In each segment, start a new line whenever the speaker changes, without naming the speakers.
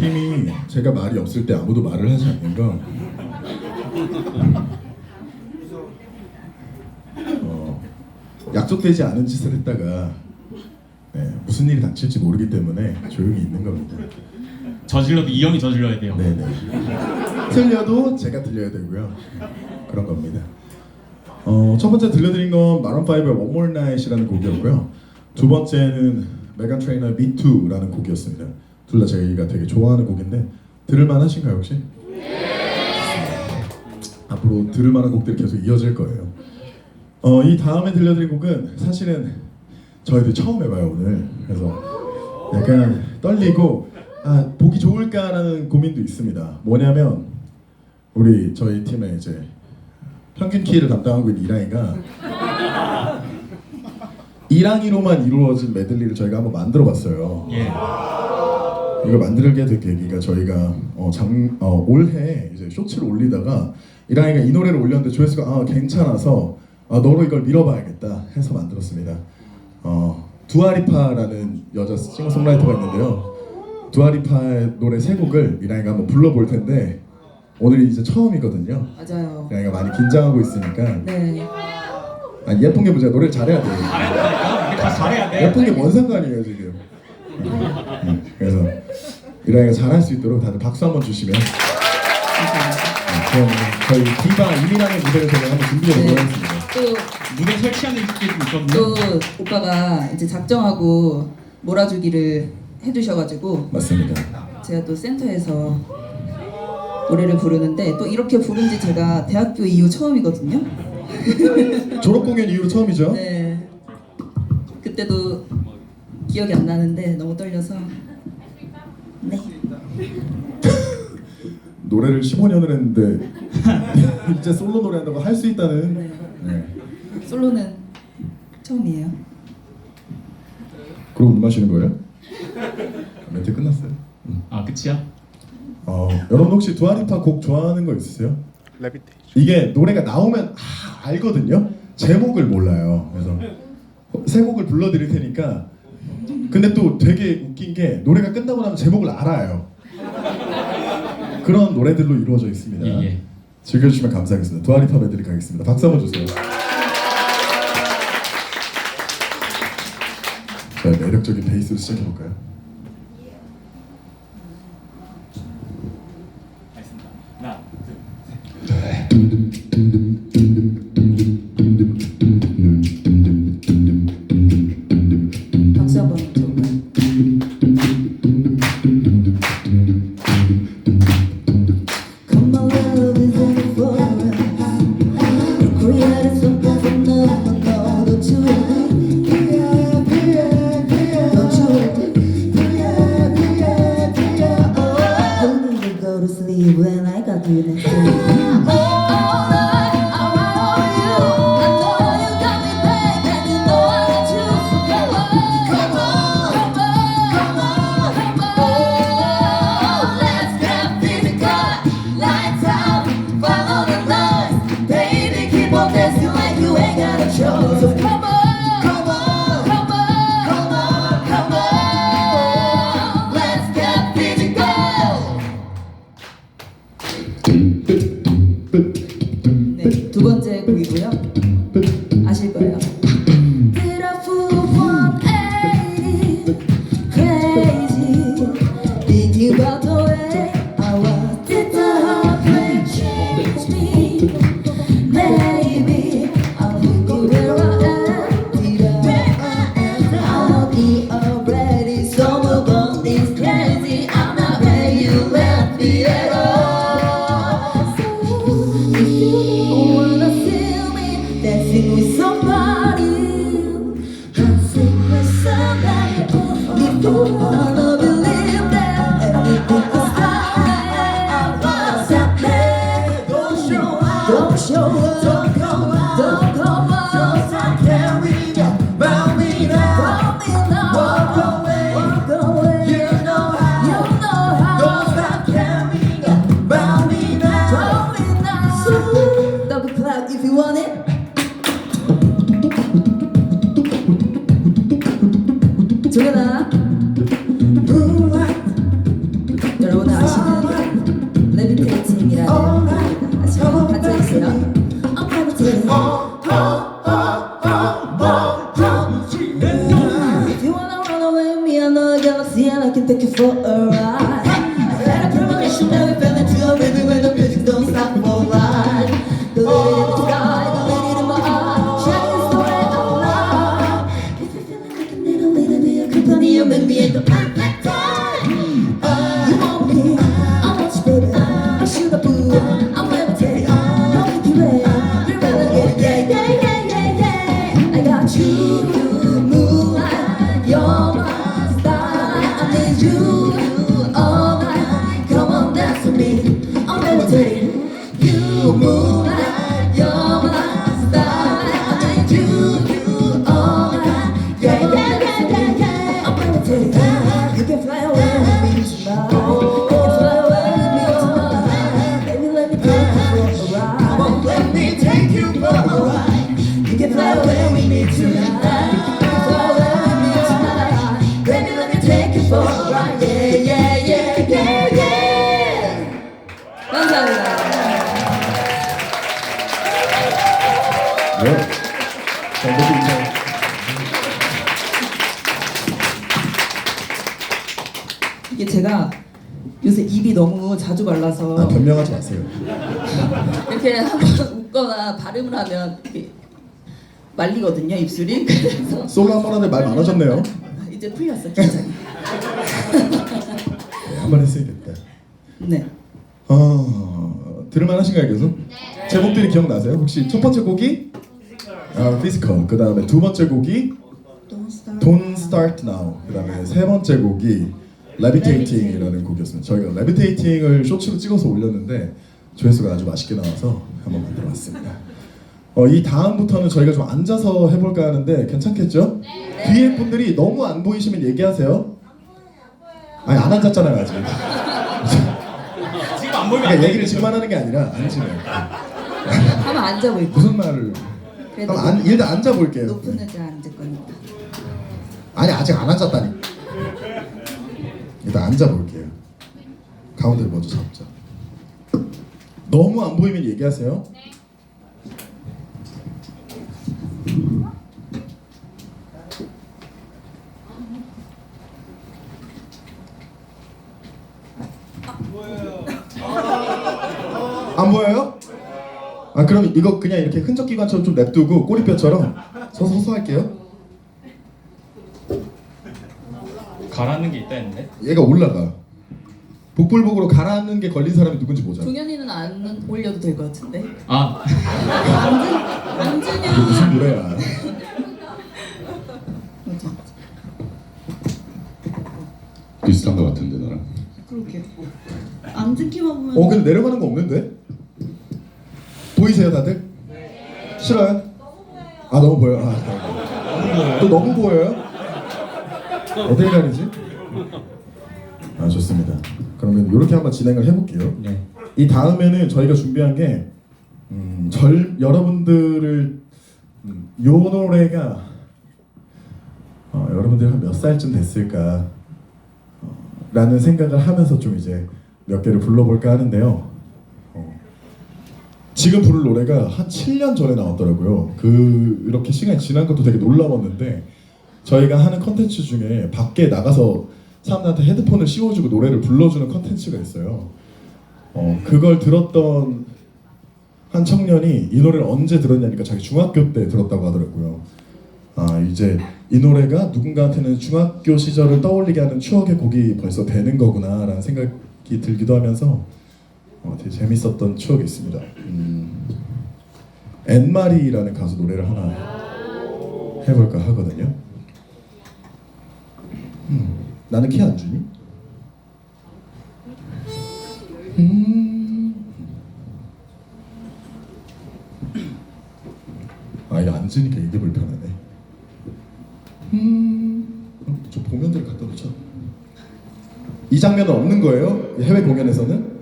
팀이 제가 말이 없을 때 아무도 말을 하지 않는 건 어, 약속되지 않은 짓을 했다가 네, 무슨 일이 닥칠지 모르기 때문에 조용히 있는 겁니다.
저질러도 이 형이 저질러야 돼요.
네네. 틀려도 제가 들려야 되고요. 그런 겁니다. 어, 첫 번째 들려드린 건 마론 5의 One More Night이라는 곡이었고요. 두 번째는 메간 트레이너의 Me Too라는 곡이었습니다. 둘다 저희가 되게 좋아하는 곡인데 들을만 하신가요 혹시? 앞으로 들을만한 곡들이 계속 이어질 거예요. 어, 이 다음에 들려드린 곡은 사실은 저희도 처음 해봐요 오늘. 그래서 약간 떨리고 아 보기 좋을까라는 고민도 있습니다. 뭐냐면 우리 저희 팀의 이제 평균 키를 담당하고 있는 이랑이가 이랑이로만 이루어진 메들리를 저희가 한번 만들어봤어요.
예.
이걸 만들게 된 계기가 저희가 어, 장, 어, 올해 이제 쇼츠를 올리다가 이랑이가 이 노래를 올렸는데 조회수가 아, 괜찮아서 아, 너로 이걸 밀어봐야겠다 해서 만들었습니다. 어, 두아리파라는 여자 싱어송라이터가 있는데요. 두아리파의 노래 세 곡을 이랑이가 한번 불러볼 텐데 오늘이 이제 처음이거든요.
맞아요.
이랑이가 많이 긴장하고 있으니까
네.
아, 예쁜 게 문제야. 노래를 잘해야 돼.
잘해야 돼. 다 잘해야 돼.
예쁜 게 뭔 상관이에요 지금. 네, 그래서 이랑이가 잘할 수 있도록 다들 박수 한번 주시면 네, 그럼 저희 디바 이민랑의 무대를 저희가 한번 준비해 보도록
네.
하겠습니다.
또,
무대 설치하는 게좀 있거든요.
또 오빠가 이제 작정하고 몰아주기를 해주셔가지고
맞습니다.
제가 또 센터에서 노래를 부르는데 또 이렇게 부른 지 제가 대학교 이후 처음이거든요.
졸업 공연 이후로 처음이죠?
네. 기억이 안 나는데 너무 떨려서 네.
노래를 15년을 했는데 이제 솔로 노래한다고 할 수 있다는
네.
네.
솔로는 처음이에요.
그러고 물 마시는 거예요? 멘트 끝났어요. 음.
아 끝이야?
어, 여러분 혹시 두아리파 곡 좋아하는 거 있으세요?
레비테이션
이게 노래가 나오면 아, 알거든요. 제목을 몰라요. 그래서 세 곡을 불러드릴 테니까. 근데 또 되게 웃긴 게 노래가 끝나고 나면 제목을 알아요. 그런 노래들로 이루어져 있습니다.
예, 예.
즐겨주시면 감사하겠습니다. 두아리파 배들이 가겠습니다. 박수 한번 주세요. 자, 매력적인 베이스로 시작해볼까요?
I can take you for a ride. And I promise you never felt that real baby when the music don't stop for life. The lady in the sky, the lady in my eye, shining so bright I'm. If you feel like I can a little bit you company, you make me into black, black guy. You want me, I want you, baby. I shoot a boo, I'm never take it. Don't make you wait, you're better get it. Yeah, yeah. I got you, moonlight, you're. 자주 발라서
아, 변명하지 마세요.
이렇게 한번 웃거나 발음을 하면 이렇게 말리거든요 입술이 그래서
솔로 한 번 하는데 말 많아졌네요.
이제 풀렸어 긴장이
네, 한번 했으니까.
네
어, 들을만 하신가요, 계속? 제목들이 기억나세요? 혹시 첫 번째 곡이 아, Physical. 그 다음에 두 번째 곡이
Don't start
Don't Start Now. 그 다음에 세 번째 곡이 Levitating이라는 곡이었습니다. 저희가 Levitating을 쇼츠로 찍어서 올렸는데 조회수가 아주 맛있게 나와서 한번 만들어봤습니다. 어, 이 다음부터는 저희가 좀 앉아서 해볼까 하는데 괜찮겠죠? 뒤에 분들이 너무 안 보이시면 얘기하세요. 아니 안 앉았잖아요 아직.
지금 안 보이면 안
그러니까
돼.
얘기를 지금 하는 게 아니라 앉으면
한번 앉아볼게요
무슨 말을
그래도
그럼 안, 일단 앉아볼게요
높은 의자 앉을 거니까
아니 아직 안 앉았다니 일단 앉아볼게요 가운데를 먼저 잡자 너무 안 보이면 얘기하세요 안 보여요? 아 그럼 이거 그냥 이렇게 흔적 기관처럼 좀 냅두고 꼬리뼈처럼 서서 할게요.
가라는 게 있다 했는데.
얘가 올라가. 복불복으로 가라앉는 게 걸린 사람이 누군지 보자. 이게
종현이는 안 올려도 될 것 같은데
아
앉으, 앉으면
무슨 노래야?
맞아
비슷한 것 같은데 나랑
그렇게 앉은 키만 보면
어 근데 내려가는 거 없는데? 보이세요 다들? 싫어요? 아 너무 보여. 아 다행이다. 또 너무 보여요? 어딜 가리지? 아 좋습니다. 그러면 이렇게 한번 진행을 해볼게요.
네.
이 다음에는 저희가 준비한 게 음, 절 여러분들을 음, 요 노래가 어, 여러분들 한몇 살쯤 됐을까 어, 라는 생각을 하면서 좀 이제 몇 개를 불러볼까 하는데요. 어, 지금 부를 노래가 한 7년 전에 나왔더라고요. 그 이렇게 시간이 지난 것도 되게 놀라웠는데 저희가 하는 컨텐츠 중에 밖에 나가서 사람들한테 헤드폰을 씌워주고 노래를 불러주는 컨텐츠가 있어요. 어, 그걸 들었던 한 청년이 이 노래를 언제 들었냐니까 자기 중학교 때 들었다고 하더라고요. 아 이제 이 노래가 누군가한테는 중학교 시절을 떠올리게 하는 추억의 곡이 벌써 되는 거구나라는 생각이 들기도 하면서 어, 되게 재밌었던 추억이 있습니다. 음, 앤마리라는 가수 노래를 하나 해볼까 하거든요. 음, 나는 키 안 주니? 음. 아 이거 앉으니까 이게 불편하네. 음. 어, 저 보면들 갖다 놓자. 이 장면은 없는 거예요? 이 해외 공연에서는?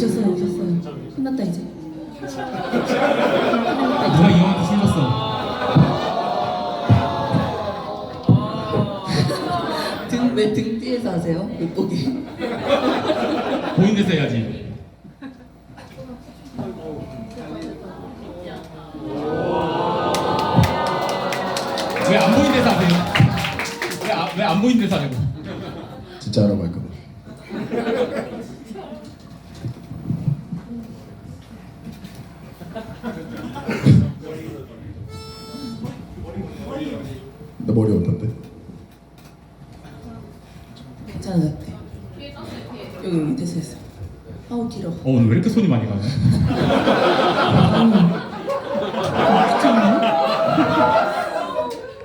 오셨어요 오셨어요
끝났다 이제.
누가 이 형한테 술 줬어?
등왜 등 뒤에서 하세요? 물고기.
보이는 데서 해야지. 왜 안 보이는 데서 하세요? 왜안 보이는 데서 하냐고.
진짜 하라고 할까 봐. 어.
어
오늘 왜 이렇게 손이 많이 가냐?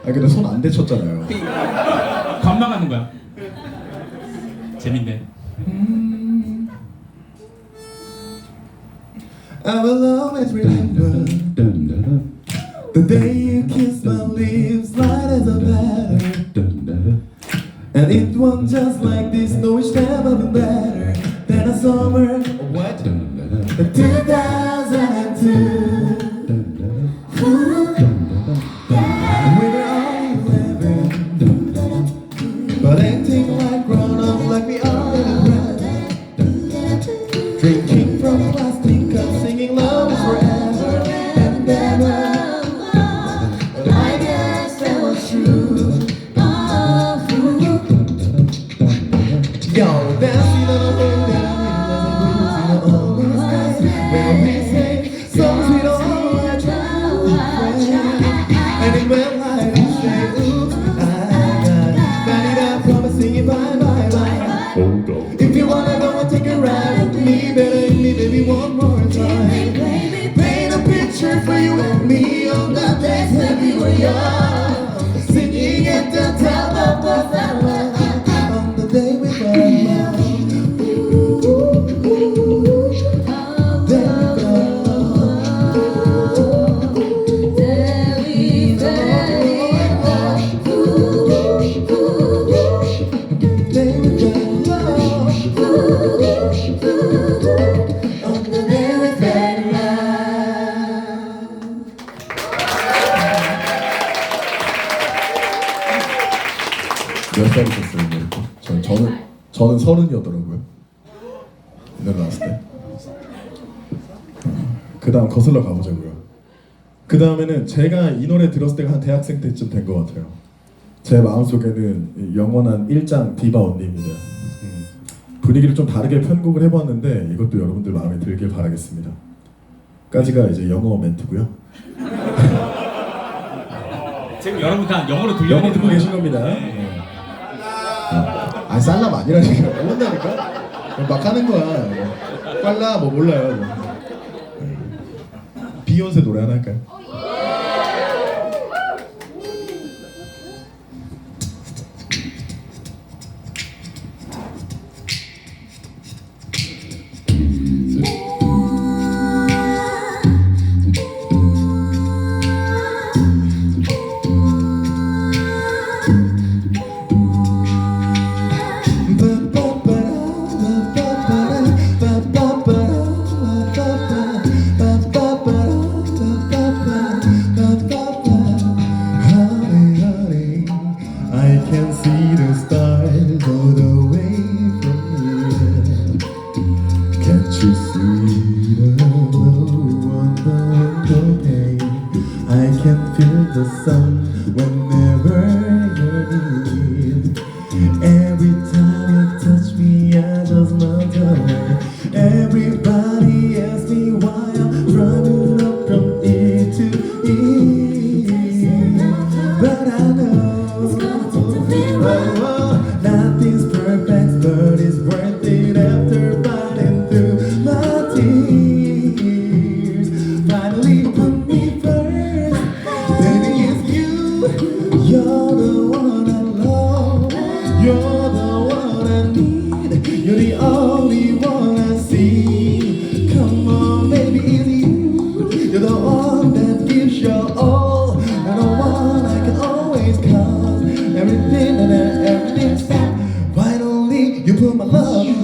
아 근데 손 안 대쳤잖아요.
관망하는 거야. 재밌네.
I will always remember the day you kissed my lips light as a feather. And it was just like this, no it's never been better than a summer. 2002. If you wanna go and take a ride with me, better me, baby, one more time. Paint a picture for you and me oh, on the days that we were young, 저는 서른이었더라고요. 이 노래 나왔을 때. 그 다음 거슬러 가보자고요. 그 다음에는 제가 이 노래 들었을 때가 한 대학생 때쯤 된 것 같아요. 제 마음속에는 이 영원한 일장 디바 언니입니다. 음, 분위기를 좀 다르게 편곡을 해보았는데 이것도 여러분들 마음에 들길 바라겠습니다. 까지가 이제 영어 멘트고요.
지금 여러분 다 영어로 들려.
영어 듣고 계신 겁니다. 네. 아 살람 아니라니까 모른다니까 막 하는 거야 빨라 뭐 몰라요 뭐. 비욘세 노래 하나 할까요? her bed. give him a love.